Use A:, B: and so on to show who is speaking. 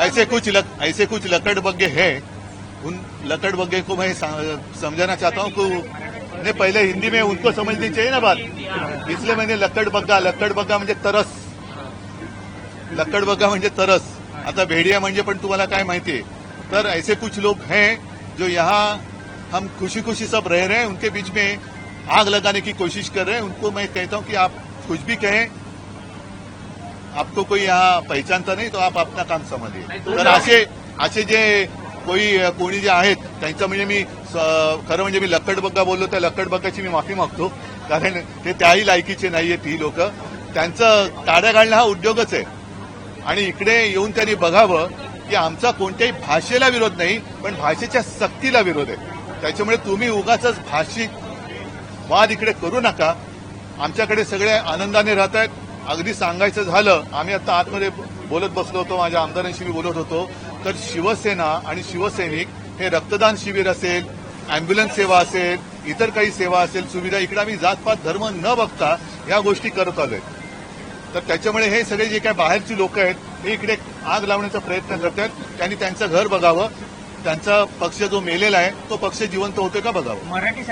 A: ऐसे कुछ लक, ऐसे कुछ लकड़ बग्गे हैं उन लकड़ बग्गे को मैं समझाना चाहता हूँ कि पहले हिंदी में उनको समझनी चाहिए ना बात? इसलिए मैंने लकड़ बग्गा लकड़ बग्गा म्हणजे तरस। लकड़ बग्गा म्हणजे तरस। आता भेड़िया म्हणजे पण तुम्हाला काय माहिती आहे? तर ऐसे कुछ लोग हैं जो यहाँ हम खुशी खुशी सब रह रहे हैं उनके बीच में आग लगाने की कोशिश कर रहे हैं। उनको मैं कहता हूँ कि आप कुछ भी कहें आपको कोई यहाँ पहचानता नाही तो आप अपना काम समजिए तर असे असे जे कोई कोणी जे आहेत त्यांचं म्हणजे मी खरं म्हणजे मी लक्कड बग्गा बोललो त्या लक्कड बग्गाची मी माफी मागतो. कारण ते त्याही लायकीचे नाहीये ती लोक. त्यांचं ताड्या घालणं हा उद्योगच आहे. आणि इकडे येऊन त्यांनी बघावं की आमचा कोणत्याही भाषेला विरोध नाही पण भाषेच्या सक्तीला विरोध आहे. त्याच्यामुळे तुम्ही उगाच भाषिक वाद इकडे करू नका. आमच्याकडे सगळे आनंदाने राहत आहेत अगदी सांगायचं झालं आम्ही आता आतमध्ये बोलत बसलो होतो माझ्या आमदारांशी मी बोलत होतो. तर शिवसेना आणि शिवसैनिक हे रक्तदान शिबिर असेल अँब्युलन्स सेवा असेल इतर काही सेवा असेल सुविधा इकडे आम्ही जातपात धर्म न बघता या गोष्टी करत आलोय. तर त्याच्यामुळे हे सगळे जे काही बाहेरची लोक आहेत हे इकडे आग लावण्याचा प्रयत्न करतात त्यांनी त्यांचं घर बघावं. त्यांचा पक्ष जो मेलेला आहे तो पक्ष जिवंत होतोय का बघावं?
B: मराठी